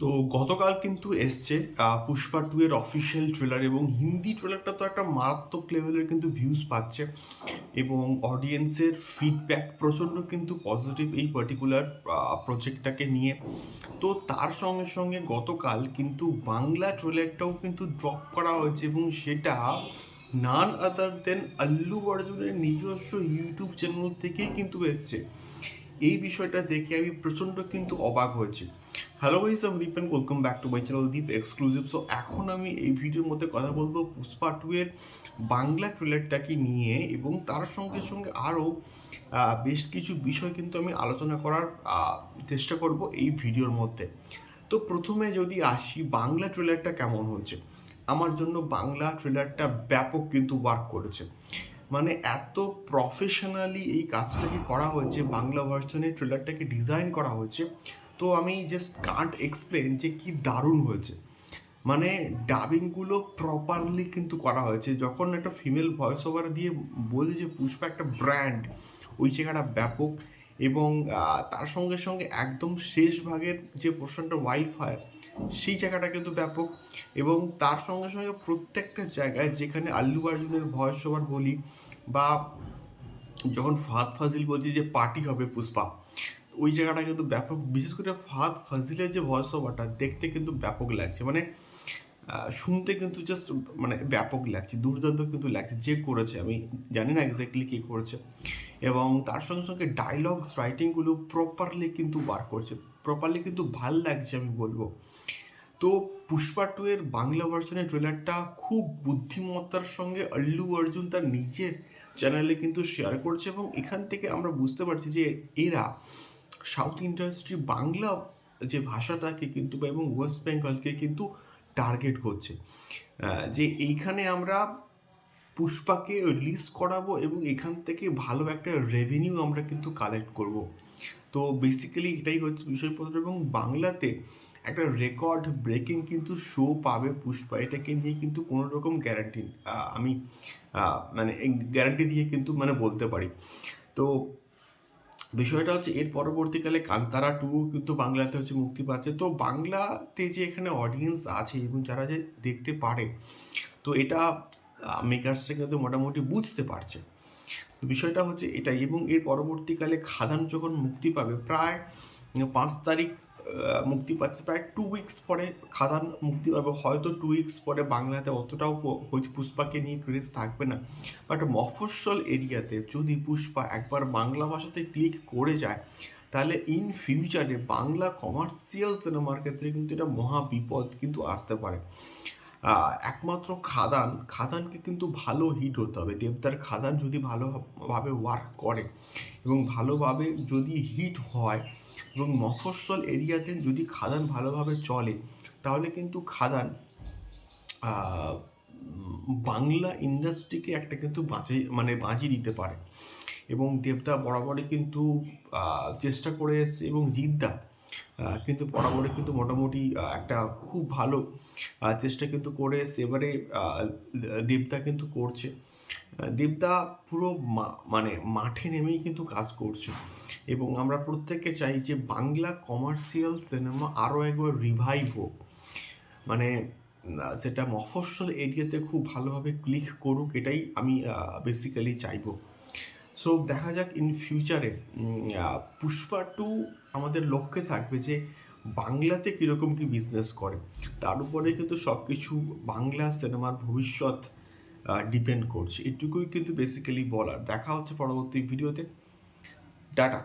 তো গতকাল কিন্তু এসছে পুষ্পা টু এর অফিসিয়াল ট্রেলার এবং হিন্দি ট্রেলারটা তো একটা মারাত্মক লেভেলের কিন্তু ভিউজ পাচ্ছে এবং অডিয়েন্সের ফিডব্যাক প্রচণ্ড কিন্তু পজিটিভ এই পার্টিকুলার প্রজেক্টটাকে নিয়ে। তো তার সঙ্গে সঙ্গে গতকাল কিন্তু বাংলা ট্রেলারটাও কিন্তু ড্রপ করা হয়েছে এবং সেটা নান আদার দেন আল্লু অর্জুনের নিজস্ব ইউটিউব চ্যানেল থেকেই কিন্তু এসছে। এই বিষয়টা দেখে আমি প্রচণ্ড কিন্তু অবাক হয়েছি। হ্যালো ভাইস আমি Deep and welcome back to my channel Deep exclusive so এখন আমি এই ভিডিওর মধ্যে কথা বলব পুষ্পা টু এর বাংলা ট্রেলারটাকে নিয়ে এবং তার সঙ্গে সঙ্গে আরও বেশ কিছু বিষয় কিন্তু আমি আলোচনা করার চেষ্টা করব এই ভিডিওর মধ্যে। তো প্রথমে যদি আসি বাংলা ট্রেলারটা কেমন হয়েছে? আমার জন্য বাংলা ট্রেলারটা ব্যাপক কিন্তু ওয়ার্ক করেছে। মানে এত প্রফেশনালি এই কাজটাকে করা হয়েছে? বাংলা ভার্সনের ট্রেলারটাকে ডিজাইন করা হয়েছে। তো আমি জাস্ট কান্ট এক্সপ্লেন যে কি দারুণ হয়েছে। মানে ডাবিংগুলো প্রপারলি কিন্তু করা হয়েছে। যখন একটা ফিমেল ভয়েস ওভার দিয়ে বলে যে পুষ্পা একটা ব্র্যান্ড ওই জায়গাটা ব্যাপক এবং তার সঙ্গে সঙ্গে একদম শেষ ভাগের যে পোর্শনটা ওয়াইল্ড ফায়ার সেই জায়গাটা কিন্তু ব্যাপক এবং তার সঙ্গে সঙ্গে প্রত্যেকটা জায়গায় যেখানে আল্লু অর্জুনের ভয়েস ওভার বলি বা যখন ফাদ ফাজিল বলছি যে পার্টি হবে পুষ্পা, ওই জায়গাটা কিন্তু ব্যাপক, বিশেষ করে ফাদ ফাজিলের যে ভয়েস ওভারটা দেখতে কিন্তু ব্যাপক লাগছে। মানে শুনতে কিন্তু জাস্ট মানে ব্যাপক লাগছে, দুর্দান্ত কিন্তু লাগছে, যে করেছে, আমি জানি না এক্স্যাক্টলি কী করেছে। এবং তার সঙ্গে সঙ্গে ডায়লগস রাইটিংগুলো প্রপারলি কিন্তু বার করছে প্রপারলি কিন্তু ভালো লাগছে আমি বলব। তো পুষ্পা টু এর বাংলা ভার্সনের ট্রেলারটা খুব বুদ্ধিমত্তার সঙ্গে আল্লু অর্জুন তার নিজের চ্যানেলে কিন্তু শেয়ার করছে এবং এখান থেকে আমরা বুঝতে পারছি যে এরা সাউথ ইন্ডাস্ট্রি বাংলা যে ভাষাটাকে কিন্তু এবং ওয়েস্ট বেঙ্গলকে কিন্তু টার্গেট করছে। যে এইখানে আমরা পুষ্পাকে লিস্ট করাবো এবং এখান থেকে ভালো একটা রেভিনিউ আমরা কিন্তু কালেক্ট করব। তো বেসিক্যালি এটাই হচ্ছে বিষয়পত্র এবং বাংলাতে একটা রেকর্ড ব্রেকিং কিন্তু শো পাবে পুষ্পা। এটাকে নিয়ে কিন্তু কোনো রকম গ্যারান্টি আমি মানে গ্যারান্টি দিয়ে কিন্তু মানে বলতে পারি। তো বিষয়টা হচ্ছে এর পরবর্তীকালে কান্তারা টু কিন্তু বাংলাতে হচ্ছে মুক্তি পাচ্ছে। তো বাংলাতে যে এখানে অডিয়েন্স আছে এবং যারা যে দেখতে পারে, তো এটা মেকার্সরা কিন্তু মোটামুটি বুঝতে পারছে। তো বিষয়টা হচ্ছে এটাই এবং এর পরবর্তীকালে খাদান যখন মুক্তি পাবে, প্রায় পাঁচ তারিখ মুক্তি পাচ্ছে, প্রায় টু উইকস পরে খাদান মুক্তি পাবে। হয়তো টু উইকস পরে বাংলাতে অতটাও পুষ্পাকে নিয়ে ক্রেজ থাকবে না। বাট মফস্বল এরিয়াতে যদি পুষ্পা একবার বাংলা ভাষাতে ক্লিক করে যায়, তাহলে ইন ফিউচারে বাংলা কমার্শিয়াল সিনেমার ক্ষেত্রে কিন্তু এটা মহা বিপদ কিন্তু আসতে পারে। একমাত্র খাদান, খাদানকে কিন্তু ভালো হিট হতে হবে। দেবদার খাদান যদি ভালোভাবে ওয়ার্ক করে এবং ভালোভাবে যদি হিট হয় এবং মফস্বল এরিয়াতে যদি খাদান ভালোভাবে চলে, তাহলে কিন্তু খাদান বাংলা ইন্ডাস্ট্রিকে একটা কিন্তু বাঁচে মানে বাঁচিয়ে দিতে পারে। এবং দেবদা বরাবরই কিন্তু চেষ্টা করে এসছে এবং জিদ্দা কিন্তু বরাবরই কিন্তু মোটামুটি একটা খুব ভালো চেষ্টা কিন্তু করে আহ, দেবদা কিন্তু করছে। দেবদা পুরো মানে মাঠে নেমেই কিন্তু কাজ করছে। এবং আমরা প্রত্যেকে চাই যে বাংলা কমার্শিয়াল সিনেমা আরও একবার রিভাইভ হোক। মানে সেটা মফস্বল এরিয়াতে খুব ভালোভাবে ক্লিক করুক এটাই আমি বেসিক্যালি চাইব। সো দেখা যাক ইন ফিউচারে পুষ্পা টু আমাদের লক্ষ্যে থাকবে যে বাংলাতে কীরকম কি বিজনেস করে। তার উপরে কিন্তু সব কিছু বাংলা সিনেমার ভবিষ্যৎ ডিপেন্ড করছে। এটুকুই কিন্তু বেসিক্যালি বলার। দেখা হচ্ছে পরবর্তী ভিডিওতে টাটা।